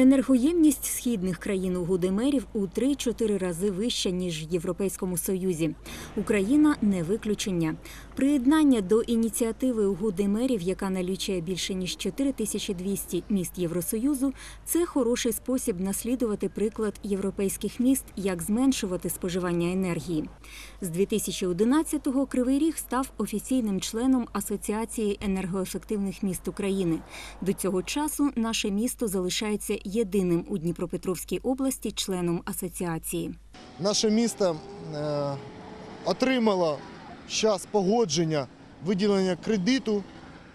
Енергоємність східних країн угоди мерів у 3-4 рази вища ніж в Європейському Союзі. Україна не виключення. Приєднання до ініціативи угоди мерів, яка налічує більше ніж 4200 міст Євросоюзу, це хороший спосіб наслідувати приклад європейських міст, як зменшувати споживання енергії. З 2011-го Кривий Ріг став офіційним членом Асоціації енергоефективних міст України. До цього часу наше місто залишається єдиним у Дніпропетровській області членом асоціації. Наше місто е, отримало час погодження виділення кредиту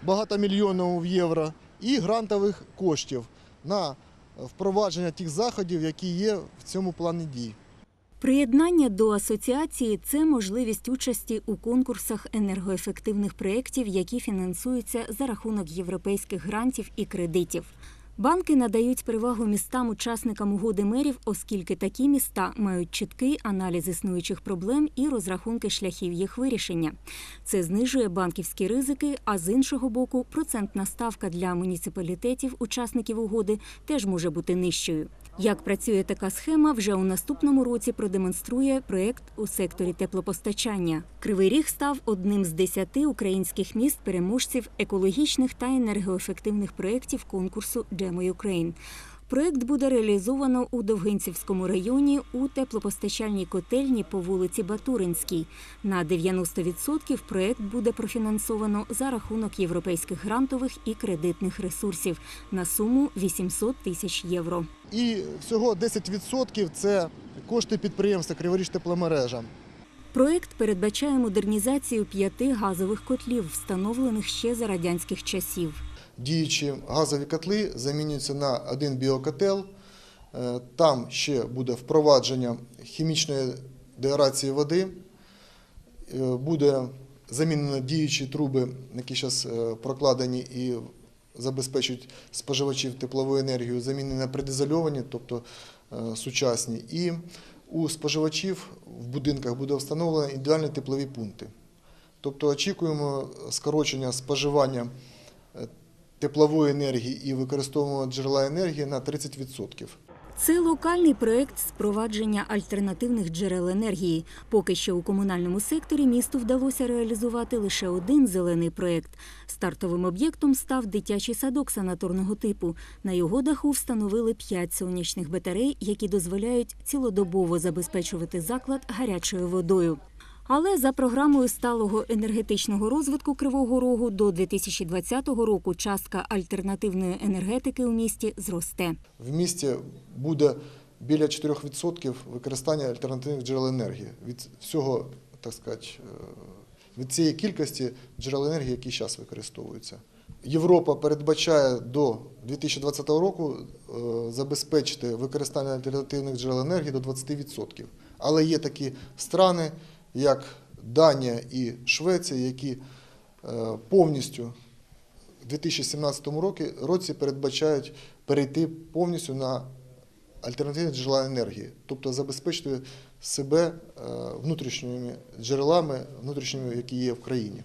багатомільйонного в євро і грантових коштів на впровадження тих заходів, які є в цьому плані дій. Приєднання до асоціації це можливість участі у конкурсах енергоефективних проєктів, які фінансуються за рахунок європейських грантів і кредитів. Банки надають перевагу містам-учасникам угоди мерів, оскільки такі міста мають чіткий аналіз існуючих проблем і розрахунки шляхів їх вирішення. Це знижує банківські ризики, а з іншого боку, процентна ставка для муніципалітетів, учасників угоди, теж може бути нижчою. Як працює така схема, вже у наступному році продемонструє проєкт у секторі теплопостачання. Кривий Ріг став одним з десяти українських міст переможців екологічних та енергоефективних проєктів конкурсу «Джемо Ukraine. Проєкт буде реалізовано у Довгинцівському районі у теплопостачальній котельні по вулиці Батуринській. На 90% проєкт буде профінансовано за рахунок європейських грантових і кредитних ресурсів на суму 800 тисяч євро. І всього 10% це кошти підприємства Криворіж тепломережа. Проєкт передбачає модернізацію п'яти газових котлів, встановлених ще за радянських часів. Діючі газові котли замінюються на один біокотел. Е, Там ще буде впровадження хімічної деорації води. Е, Буде замінено діючі труби, які зараз прокладені і забезпечують споживачів тепловою енергією, замінені на предизольовані, тобто е, сучасні. І у споживачів в будинках буде встановлено індивідуальні теплові пункти. Тобто очікуємо скорочення споживання е, теплової енергії і використовуємо джерела енергії на 30%. Це локальний проект з впровадження альтернативних джерел енергії. Поки що у комунальному секторі місту вдалося реалізувати лише один зелений проект. Стартовим об'єктом став дитячий садок санаторного типу. На його даху встановили п'ять сонячних батарей, які дозволяють цілодобово забезпечувати заклад гарячою водою. Але за програмою сталого енергетичного розвитку Кривого Рогу до 2020 року частка альтернативної енергетики у місті зросте. В місті буде біля 4% використання альтернативних джерел енергії від всього, так сказати, е, від цієї кількості джерел енергії, які зараз використовуються. Європа передбачає до 2020 року е, забезпечити використання альтернативних джерел енергії до 20%. Але є такі страни, як Данія і Швеція, які е, повністю в 2017 році, передбачають перейти повністю на альтернативні джерела енергії, тобто забезпечити себе е, внутрішніми джерелами, внутрішніми, які є в країні.